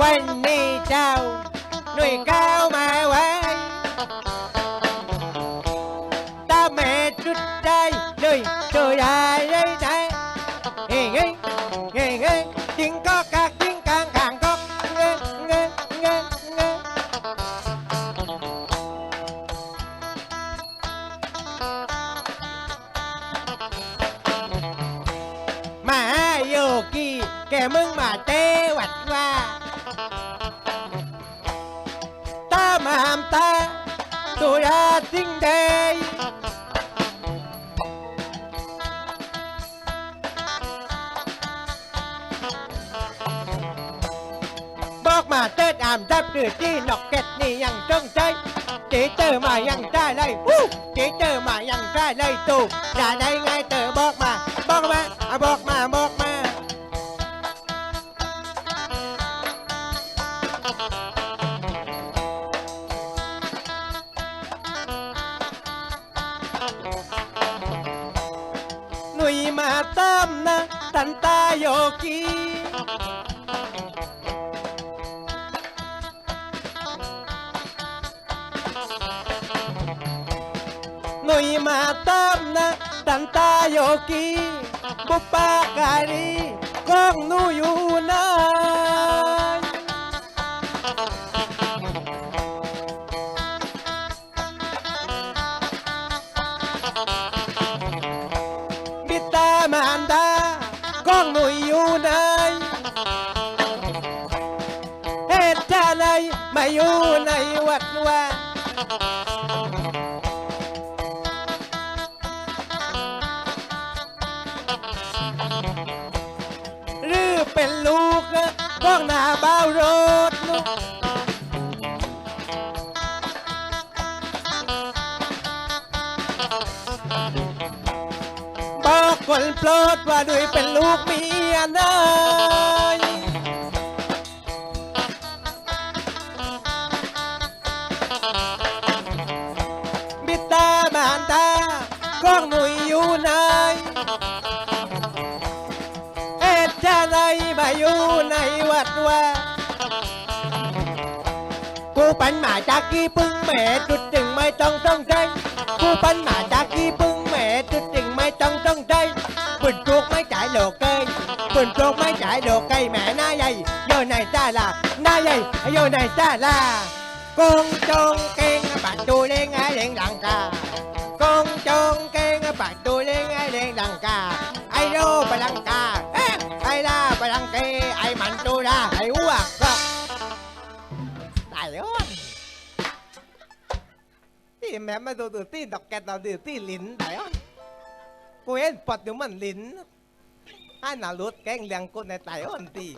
วันนี้เจ้าหน่วยก้าวมาไว้ตาแม่จุด มาเติดอามดับดือที่นอกเก็ตนี่ยังจงใจเจเจอมายังได้เลยวู้เจเจอมายังได้เลยตูอย่าได้ไงเตอบอกมา บอกมาบอกมาบอกมา หนุ่ยมาตามนะตัน ก้องหน้าเบารถนุกบอกคนโปรดว่าด้วยเป็นลูกเมียนายบิดามารดาก้องหนุ่ยอยู่ไหนเอ็ดจะไหนมาอยู่ ในวัดว่ากูปันหมาจากกี่ปึ้งแหม่จุดจึงไม่ต้องต้องใจกูปันหมาจากกี่ปึ้งแหม่จุดจึงไม่ต้องต้องใจปืนจุกไม่จ่ายโลกเก ล่ะไอ้ล่ากงจงเก่งปัดตูเล่งไอ้เล่งหลังกาไอ้โรปลังเกไอ้มันตูดาไอ้อ้วกก็ตายแล้วที่แม่มาดูดูที่ดอกแกตเราดูที่ลิ้นตายแล้วกูเห็นปอดอยู่มันลิ้นให้หนาลุดแกงเลี้ยงกูในตายอ่อนตี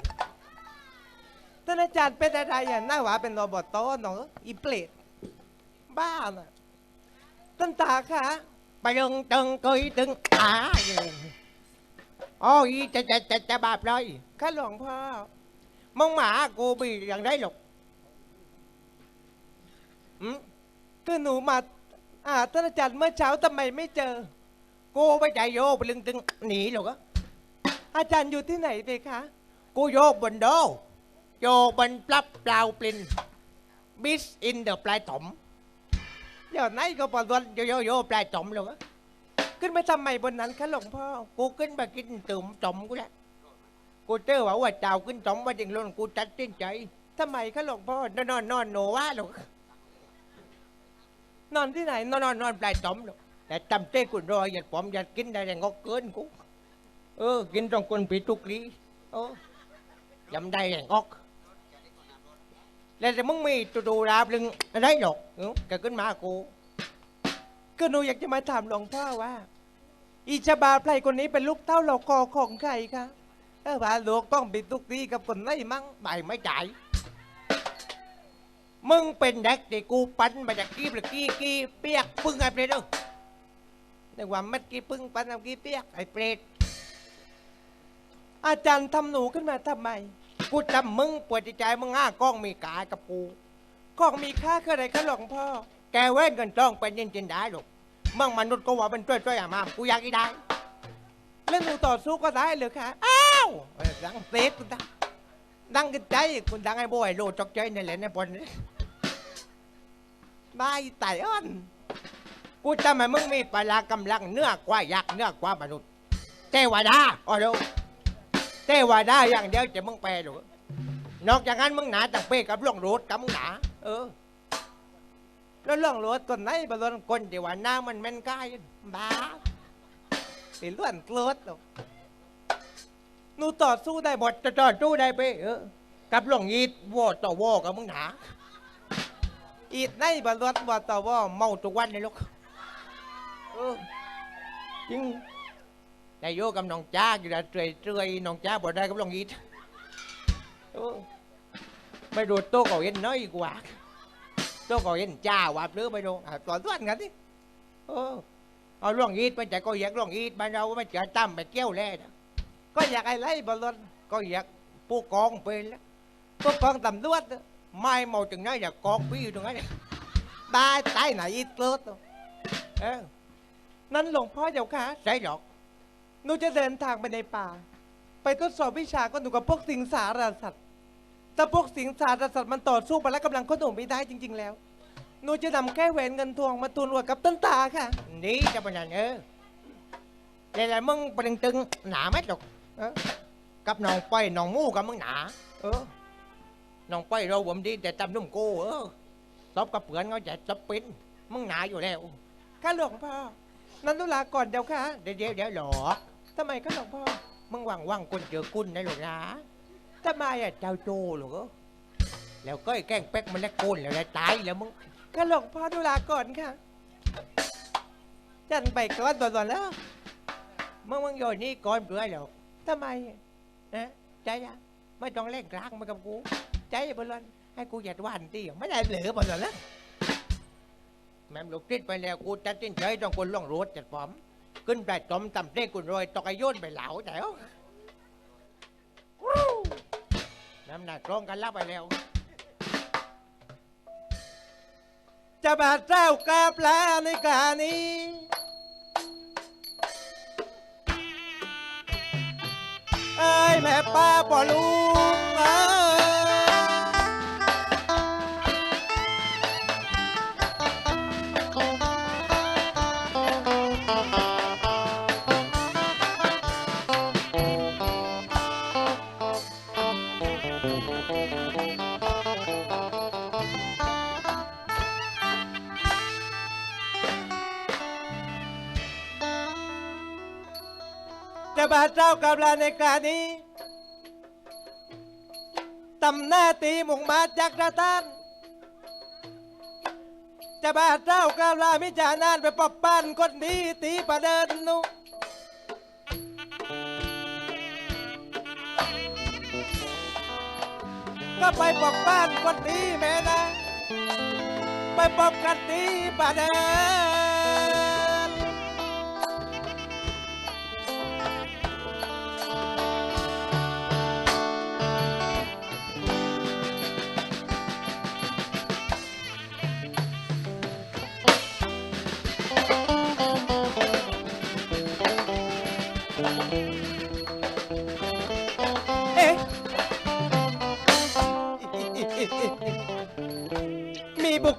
ท่านอาจารย์เป็นอะไรอะหน้าหวาเป็นโรบอทโตเนาะอีเปรตบ้าน่ะท่านตาค่ะไปยังตึงกุยตึงขาอยู่ อ๋ออีจะจะจะจะบาปเลยข้าหลวงพ่อมองหมากูไปอย่างไรหรอกอืมก็หนูมาอ่าท่านอาจารย์เมื่อเช้าทำไมไม่เจอ กูไปใจโยกไปลึงตึงหนีหรอกอะอาจารย์อยู่ที่ไหนเด็คะ กูโยกบนโดโยกบนปลับเปล่าปลินบิสอินเดอะปลายถมเดี๋ยวไหนก็ปอดวนโยโยโยปลายถมหรอกอะ ขึ้นไปทำไมบนนั้นคะหลวงพ่อ กูขึ้นมากินตุ่มถมกูแล้วกูเจอว่าว่าเจ้าขึ้นถมมาจึงล้นกูตัดสินใจทำไมคะหลวงพ่อนอนนอนนอนโนว่าหรอกนอนที่ไหนนอนนอนนอนปลายตอมหรอกแต่จำเต้กุนรออย่าผมอย่ากินได้แรงก็เกินกูเออ กินตรงคนปีทุกลีเออจำได้แรงออกแล้วแต่มึงมีตัวดูราบลึงอะไรหรอกเออแกขึ้นมากูก็หนูอยากจะมาถามหลวงพ่อว่า อีชบาไพรคนนี้เป็นลูกเต้าเหล่ากอของใครคะเออว่าลูกต้องไปทุกทีกับคนไหนมั่งใบไม่จ่ายมึงเป็นเด็กที่กูปั้นมาจากกี้ปรือกี้กี้เปียกปึ้งไอ้เปรตเออในว่ามัดกี้ปึ้งปั้นเอากี้เปียกไอ้เปรตอาจารย์ทำหนูขึ้นมาทำไม กูจำมึงปวดใจมึงห้ากล้องมีกายกับกูกล้องมีค่าคืออะไรคะหลวงพ่อ แกเว้นกันจ้องเป็นยินจินได้หรอก มึงมนุษย์ก็ว่าเป็นช่วยช่วยๆอะมากูอยากอีได้เล่นหนูต่อสู้ก็ได้เหรือคะอ้าวเออดังเตะคุณดังดังกันใจคุณดังไอ้บอยโลจอกใจในแหละในบอลนี่ได้ไตอ้อนกูจำให้มึงมีพละกำลังเนื้อกว่ายักษ์เนื้อกว่ามนุษย์เทวดาอ๋อดูเทวดาอย่างเดียวจะมึงแปลหรอนอกจากนั้นมึงหนาต่างเป้กับล่องรถกับมึงหนาเออ แล้วล่องรถคนไหนบรนคนที่ว่าหน้ามันแม่นกายบ้าสิล้วนเกลือดหรอกหนูต่อสู้ได้บทจะต่อสู้ได้ไปเออกับหลวงอีดวอต่อวอกับมึงหนาอีดในบรรดวอต่อวอเมาทุกวันเลยลูกเออจริงแต่โยกับน้องจ้าอยู่ละเตยเตยน้องจ้าบ่ได้กับหลวงอีดเออไม่ดูโตกับเอ็นน้อยกว่า ตัวก็เห็นจ้าวับหรือไม่รู้อะตอนส่วนกันสิเอาล่องอีดมันจะก็อยากล่องอีดมาเราไม่เจะตั้มไปเกี่ยวแล่นก็อยากอะไรบอลลนก็อยากผู้กองไปแล้วก็เพิ่งตำรวจไม่มาถึงนั้นอยากกองพี่อยู่ตรงนั้นตายตายไหนอีดเลิศเออนั้นหลวงพ่อเจ้าค่ะใช่หรอกหนูจะเดินทางไปในป่า ไปทดสอบวิชาก็หนูกับพวกสิงสารสัตว์ ถ้าพวกสิงสารสัตว์มันต่อสู้ไปแล้วกำลังเขาหนูไม่ได้จริง ๆ แล้วหนูจะนำแค่แหวนเงินทองมาทูลหัวกับต้นตาค่ะ đi cho mình này nữa đây là mưng bình tưng nã mấy chục ờ. cặp nòng quay nòng mu cả mưng nã ờ. nòng quay đâu bụng đi để tâm đúng cô ờ. tóc cặp gắn nó chạy tóc pin mưng nã vô leo ค่ะหลวงพ่อนั้นตุลาก่อนเดี๋ยวค่ะ để để để lọ ทำไมคะหลวงพ่อ mưng hoàng hoàng quân chưa quân đấy rồi nã ทำไมอะเจ้าโจเหรอแล้วก็ไอ้แกล้งแป๊กมันแลกโกนแล้วตายแล้วมึงก็หลงพ่อดูลาก่อนค่ะ จันไปก่อนต่อนแล้วมึงมึงอยู่นี่ก่อนเบื่อแล้วทำไมนะใจอะไม่ต้องเล่นกลางมากับกูใจบอลลอนให้กูหยัดวันตีไม่ได้เหลือบอลลอนแล้วแม่หลูกติดไปแล้วกูจัดสินใจต้องคนล่องรถจัดผมขึ้นไปจอมตำเต้กุนรอยตกไอโยนไปเหลาแต่ น้ำหนักตรงกันลับไปแล้ว จะบาดเจ้ากาปลาในกานี้ เอ้ยแม่ป้าปอลุงเอ้ย บาดเจ้ากาปลาในกานี้ตำหน้าตีหมุงมาจากตาตานจะบาดเจ้ากาปลามิจานานไปปอบป้านคนดีตีประเดินนุก็ไปปอบบ้านคนดีแม่นะ ไปปอบกันดีประเดิน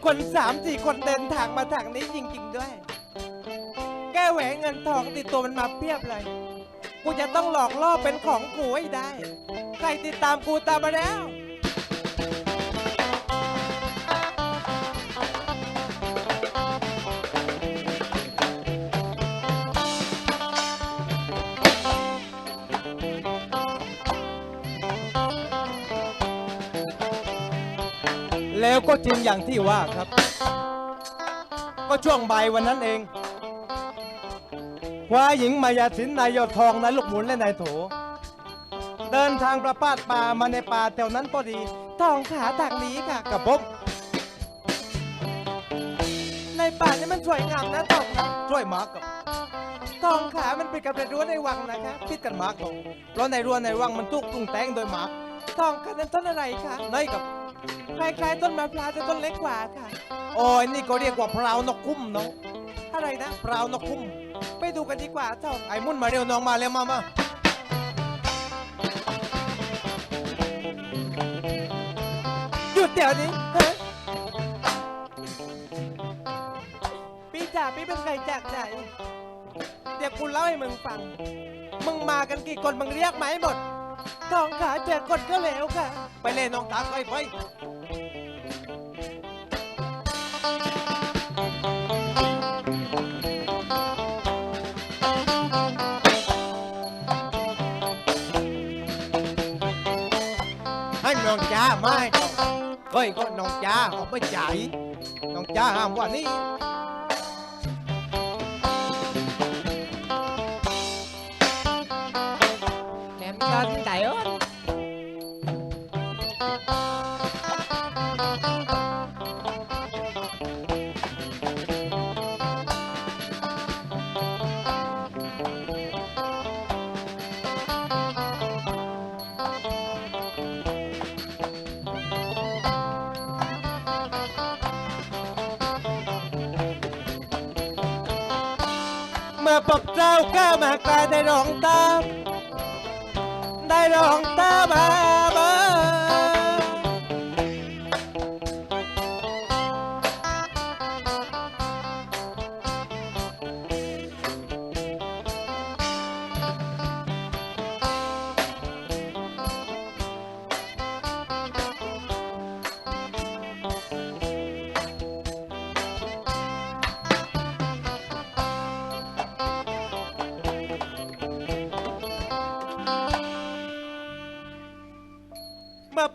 คนสามสี่คนเดินทางมาทางนี้จริง ๆ ด้วย แก้แหวนเงินทองติดตัวมันมาเพียบเลย กูจะต้องหลอกล่อเป็นของกูให้ได้ ใครติดตามกูตามมาแล้ว แล้วก็จริงอย่างที่ว่าครับ ก็ช่วงบ่ายวันนั้นเองควายหญิงมายาสินนายยอดทองนายลูกหมุนและนายโถ เดินทางประพาสป่ามาในป่าแถวนั้นพอดีทองขาทางนี้ค่ะกับผมในป่านี่มันสวยงามนะทองนะช่วยมากับทองขามันป็นกับในรั้วในวังนะคะคิดกันมากหรอกเพราะในรั้วในวังมันทุกปรุงแตงโดยหมากทองขานั้นต้นอะไรคะในกับ คล้ายๆต้นมะพร้าวแต่ต้นเล็กกว่าค่ะ โอ้ยนี่ก็เรียกว่าพราวนกคุ้มเนาะอะไรนะพราวนกคุ้ม ไปดูกันดีกว่าเจ้าไอ้มุ่นมาเร็วน้องมาเร็วมามาหยุดเดี๋ยวนี้ฮะพี่จ๋าพี่เป็นใครจากไหนเดี๋ยวกูเล่าให้มึงฟัง มึงมากันกี่คนมึงเรียกมาให้หมด ทองขาเจ็ดคนก็แล้วค่ะ ไปเล่นน้องตาไปไปให้น้องจ้าไม่ต้องเฮ้ยก็น้องจ้าออกไม่จ่ายน้องจ้าห้ามว่านี่ มื่อปบเจ้าก้ามากลายได้ร้องตาม ได้ร้องตามมา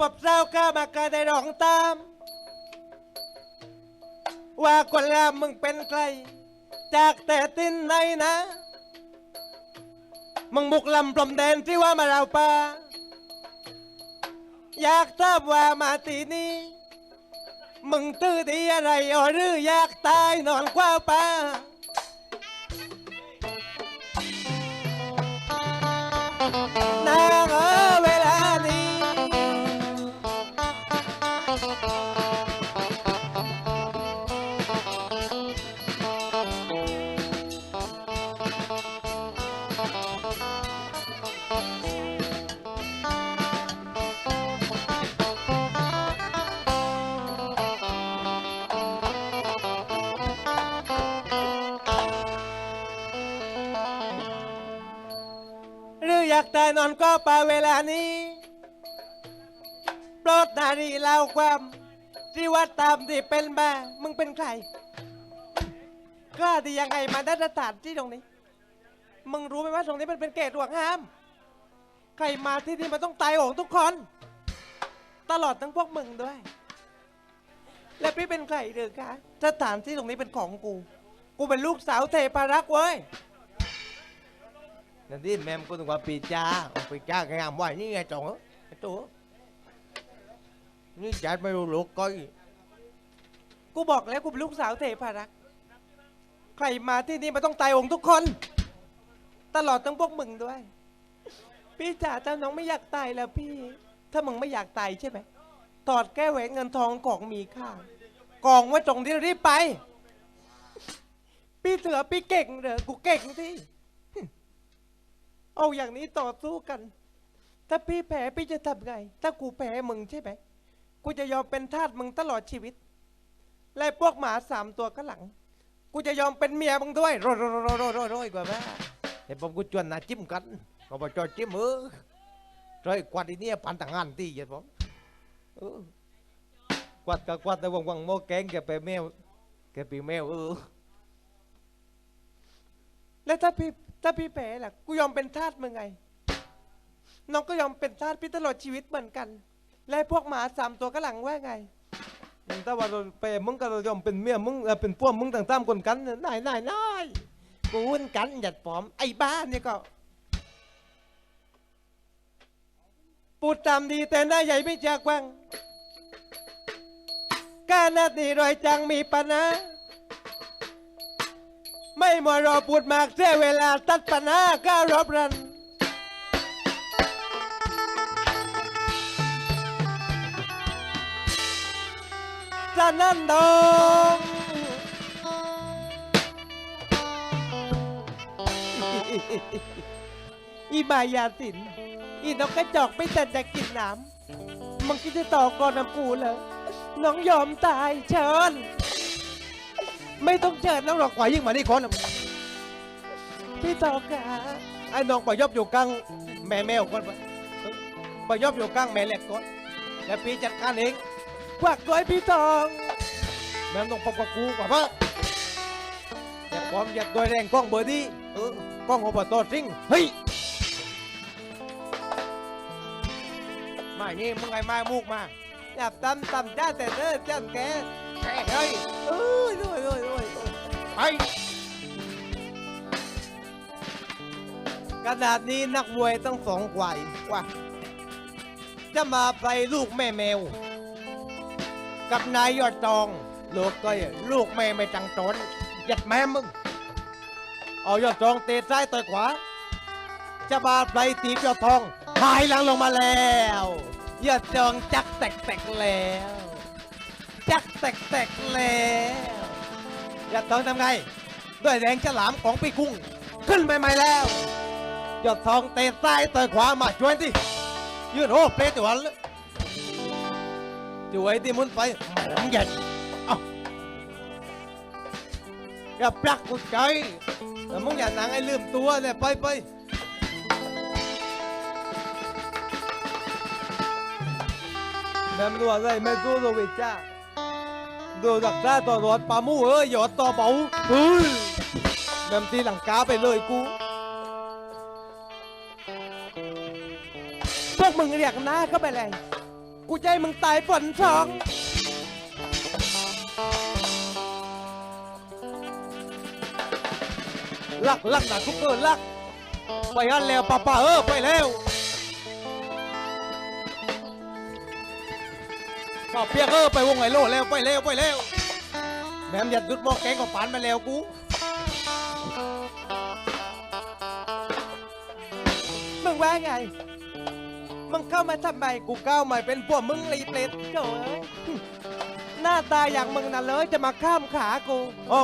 ปบเจ้าก้ามากลายได้ร้องตาม ว่าคนลามมึงเป็นใคร จากแต่ตินไหนนะ มึงบุกลำปลอมแดนที่ว่ามาเราป่าอยากทราบว่ามาตีนี้ มึงตื้อดีอะไรอ๋อหรืออยากตายนอนกว่าป่านา นอนก็ปาเวลานี้ปรดนารีเล่าความที่ว่าตามที่เป็นมามึงเป็นใครกล้าดียังไงมาได้สถานที่ตรงนี้ มึงรู้ไหมว่าตรงนี้มันเป็นเกตห่วงห้าม ใครมาที่นี่มันต้องตายโหงทุกคน ตลอดทั้งพวกมึงด้วย และพี่เป็นใครหรือคะสถานที่ตรงนี้เป็นของกู กูเป็นลูกสาวเทพารักษ์เว้ย นั่นที่แม่มก็ต้องว่าปีจ้าเอาปีจ้าแกงามว่านี่ไงจงเอ้ยไอ้ตัวนี่จัดไม่รู้ลูกก้อยกูบอกแล้วกูเป็นลูกสาวเทพารักษ์ใครมาที่นี่มันต้องตายองค์ทุกคน ตลอดทั้งพวกมึงด้วย พี่จ๋าเจ้าน้องไม่อยากตายแล้วพี่ ถ้ามึงไม่อยากตายใช่ไหมถอดแก้วแหวนเงินทองของมีค่ากองไว้ตรงที่รีบไป พี่เถือพี่เก่งเหรอกูเก่งที่ เอาอย่างนี้ต่อสู้กัน ถ้าพี่แพ้พี่จะทำไง ถ้ากูแพ้มึงใช่ไหม กูจะยอมเป็นทาสมึงตลอดชีวิต และพวกหมาสามตัวข้างหลัง กูจะยอมเป็นเมียมึงด้วยโรยโรยโรยโรยโรยโรยกว่าแม่เดี๋ยวผมกูชวนนะจิ้มกันก็บอกจอจิ้มเออโรยกวาดอีเนี่ยปันต่างงานตีเหี้ยผมกวาดก็กวาดแต่วังวังโมแกงแกไปแมวแกปีแมวเออ แล้วถ้าพี่ ถ้าพี่แพ้ล่ะกูยอมเป็นทาสมึงไง น้องก็ยอมเป็นทาสพี่ตลอดชีวิตเหมือนกัน และพวกหมาสามตัวข้างหลังว่าไง แต่ว่าเราไปมึงก็ยอมเป็นเมียมึงเอ่อเป็นพวกมึงต่างๆคนกันนายนายนายกูวุ่นกันหยัดปลอมไอ้บ้านเนี่ยก็ปูดตามดีแต่หน้าใหญ่ไม่จากวังการนัดนี่รอยจังมีปัญหา ไม่มัวรอปูดมากเสียเวลาตัดปัญหาก้าวรบรัน จะนั่นดงอีมายาสิน อีนกกระจอกไม่แต่จะกินน้ำมึงคิดจะต่อกรน้ำกูเหรอน้องยอมตายเชิญ ไม่ต้องเชิญน้องหรอกกว่ายิ่งมานี่คนพี่ตอกค่ะไอ้น้องประยบอยู่กลางแม่แมวคนประยบอยู่กลางแม่เหล็กก่อนแล้วพี่จัดการเองกวักก้อยพี่ตองแม่ต้องพบกับกูกว่าเพื่ออย่าความอย่าโดยแรงกล้องเบอร์ดี้เออกล้องอบตซิงเฮ้ยมานี่มึงไงมามุกมาอย่าตำตำจ้าแต่เด้อจ้าแกแค่เฮ้ย เอ้ยโอ้ยโอ้ยโอ้ยโอ้ยไปขนาดนี้นักมวยต้องสองกว่าว่า จะมาไปลูกแม่แมว กับนายยอดจองลูกก็ลูกแม่ไม่จังตนยัดแม่มึง เอายอดจองเตะซ้ายต่อยขวา จะมาไปตียอดทองหายหลังลงมาแล้วยอดจองจักแตกแตกๆแล้ว จักแตกแตกๆแล้วยอดทองทำไง ด้วยแรงฉลามของพี่กุ้ง ขึ้นใหม่ๆแล้วยอดทองเตะซ้ายเต่อยขวามาช่วยดิยืนโอ้เปรตวันเลยช่วยที่มุนไปหมองเย็นเอาอย่าปลักกุดใจแต่มึงอย่าหนังให้ลืมตัวเนี่ยไปไปแม่มรัวเลยแม่สู้โรวิจ้า ดูดักได้ต่อรถปลาหมูเอ้ยหยอดต่อเบาเฮ้ยแม่มตีหลังกาไปเลยกูพวกมึงเรียกหน้าเข้าไปเลยกูจะให้มึงตายฝนสองลักลักหนาทุกเออลักไปฮันแล้วป้าป้าเออไปแล้ว ป้าเปียกเออไปวงไหโลแล้วไปแล้วไปแล้วแม่มหยัดดุดบอกแกงกับปานมาแล้วกูมึงว่าไง มึงเข้ามาทำไมกูก้าใหม่เป็นพวกมึงรีเปลดโจ้เอ้ยหน้าตาอย่างมึงน่ะเลยจะมาข้ามขากูโอ้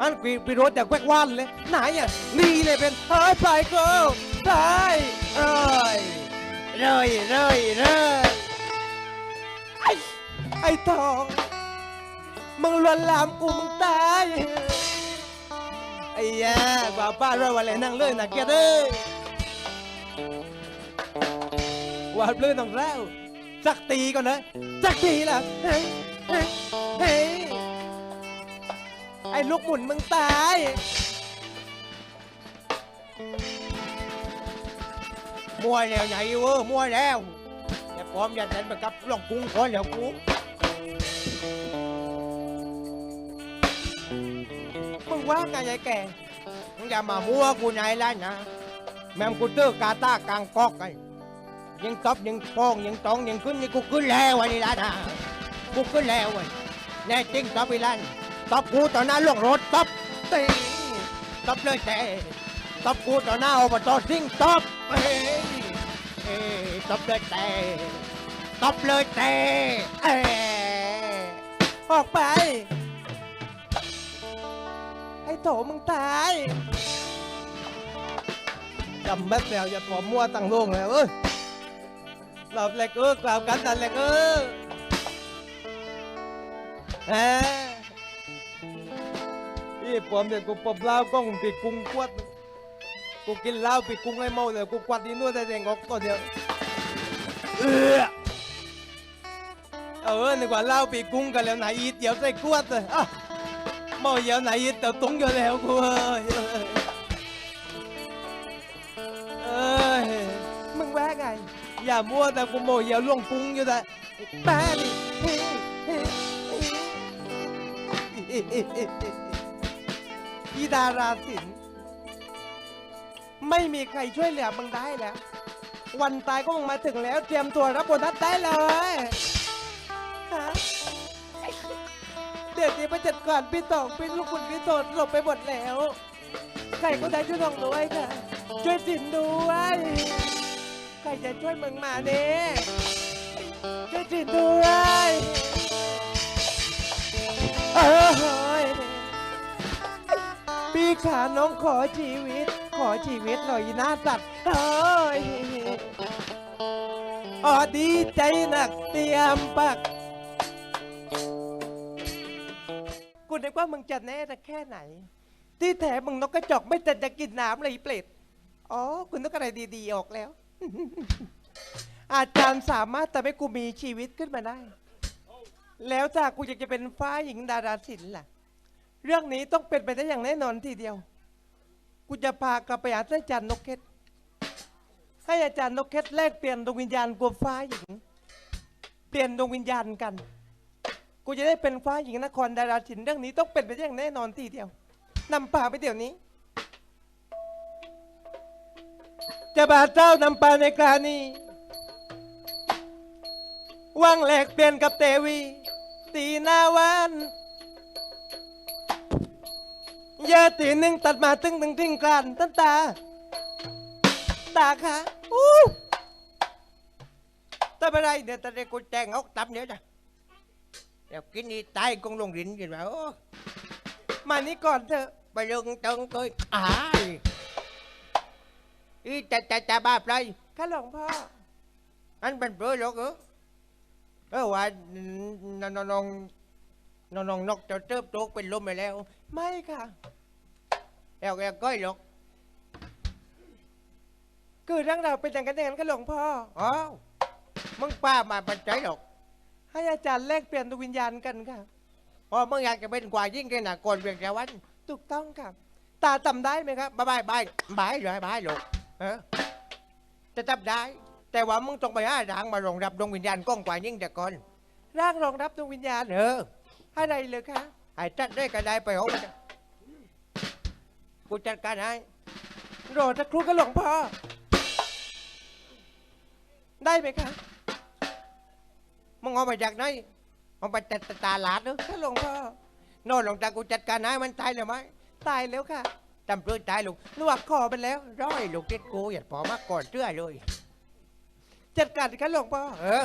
อันปีปีรถจากแควกว่านเลยไหนอะนี่เลยเป็นเฮ้ยไปกูตายเอ้ยเลยเลยเลยไอ้ไอ้ทองมึงลวนลามกูมึงตายไอ้ยาบ้าป้าเราวันเลยนั่งเลยนะเกียรติเอ้ยวาดเลื่อนของเราสักตีก่อนนะสักทีละเฮ้ยเฮ้ยไอ้ลูกหมุนมึงตายมัวแล้วใหญ่เว้อมัวแล้วแต่พร้อมยันเดินไปกับหลวงกรุงคนเดี๋ยวกู ว่าไงยายแก่มึงอย่ามามัวกูไหนแล้วนะ แม่มกูเตอร์กาตากลางกอกไงยิงตบยิงป้องยิงตองยิงขึ้นนี่กูขึ้นแล้ววันนี้ละนะกูขึ้นแล้วเว้ยแน่จริงตบไปลั่นตบกูต่อหน้าลวงรถตบตีตบเลยแต่ตบกูต่อหน้าอบตซิ่งตบเอ้ยเอ้ตบเลยแต่ตบเลยแต่เอ้ออกไป ไอ้โถมึงตายจำแม่แล้วอย่าปอมมั่วตั้งโลงแล้วเอ้ยหลับแหลกเออกล่าวกันนั่นแหลกเออแหมพี่ปอมเดี๋ยกูปอบเหล้าก้องปีกุ้งกวด กูกินเหล้าปีกุ้งให้เมาเลยกูกวดอีนู่นได้แดงออกตัวเดียวเออเออนึกว่าเหล้าปีกุ้งกันแล้วไหนอีเดี๋ยวใส่กวดเลยอะ เมาเดี๋ยวไหนเดี๋ยวตุ้งอยู่แล้วกูเอ้ยเอ้ยมึงว่าไง อย่ามัวแต่กูโมยเหี่ยล่วงปุ้งอยู่แต่แป้ดิอีดาราศิลป์ไม่มีใครช่วยเหลือมึงได้แล้ว วันตายก็มึงมาถึงแล้ว เตรียมตัวรับโบนัสได้เลยฮะ เดี๋ยวนี้ไปจัดการพี่ตองพี่ลูกคุณพี่โสดหลบไปหมดแล้วใครก็ได้ช่วยน้องด้วยค่ะช่วยสินด้วยใครจะช่วยมึงมาเนี่ยช่วยสินด้วยเออเฮ้ยพี่ขาน้องขอชีวิต ขอชีวิตหน่อยหน้าสัตว์เฮ้ยอ๋อดีใจหนักเตรียมปัก คุณนึกว่ามึงจะแน่แต่แค่ไหน ที่แท้มึงนกกระจอกไม่แต่จะกินน้ำเลยเปรตอ๋อคุณนึกอะไรดีๆออกแล้ว อาจารย์สามารถทำให้กูมีชีวิตขึ้นมาได้ แล้วถ้ากูอยากจะเป็นฟ้าหญิงดาราศิลป์ล่ะ เรื่องนี้ต้องเป็นไปได้อย่างแน่นอนทีเดียว กูจะพากลับไปหาอาจารย์นกเก็ตให้อาจารย์นกเก็ตแลกเปลี่ยนดวงวิญญาณกูฟ้าหญิง เปลี่ยนดวงวิญญาณกัน กูจะได้เป็นฟ้าหญิงนครดาราศิลป์เรื่องนี้ต้องเป็นไปได้อย่างแน่นอนทีเดียวนำป่าไปเดี๋ยวนี้ จะบาเจ้านำป่าในกรานี้ว่างแหลกเปลี่ยนกับเตวี ตีหน้าวันยาตีหนึ่งตัดมาตึงตึงทิ้งกลานตั้นตา ตาค่ะอู้ตาไปไรเดี๋ยวตาเด็กกูแจงเอาตับเนี้ยจ้ะ เดี๋ยวกินนี่ตายคงลงดินกินมาโอ้มานี่ก่อนเถอะไปลงตรงตัวอ้ายอีจะจะจะบ้าไปข้าหลวงพ่ออันเป็นเปลือยหรอกเหรอเออว่าน้องน้องน้องน้องน้องนกจะเติบโตเป็นลมไปแล้ว ไม่ค่ะแล้วแกก้อยหรอกคือเรื่องราวเป็นอย่างกันอย่างนั้นข้าหลวงพ่ออ๋อมึงป้ามาปัจจัยหรอก ให้อาจารย์แลกเปลี่ยนดวงวิญญาณกันค่ะพอมึงอยากจะเป็นกว่ายิ่งแค่หนาก่อนเพียงแต่วันถูกต้องค่ะตาจำได้ไหมครับบายบายบายบายเลยบายหรอกเออจะจับได้ แต่ว่ามึงต้องไปหาทางมารองรับดวงวิญญาณก้องกว่ายิ่งแต่ก่อนร่างรองรับดวงวิญญาณเอออะไรเลยคะไอ้จัดได้ก็ได้ไปเอามันจะกูจัดการให้รอสักครู่ข้าหลวงพ่อได้ไหมคะ มึงเอามาจากไหนเอาไปจัดตาหลาดเนอะข้าหลวงพ่อโน่นหลวงตากูจัดการให้มันตายเลยไหมตายแล้วค่ะจำเพื่อตายลูกลวกคอไปแล้วร้อยลูกเด็ดกูอย่าพอมาก่อนเชื่อเลยจัดการข้าหลวงพ่อเออ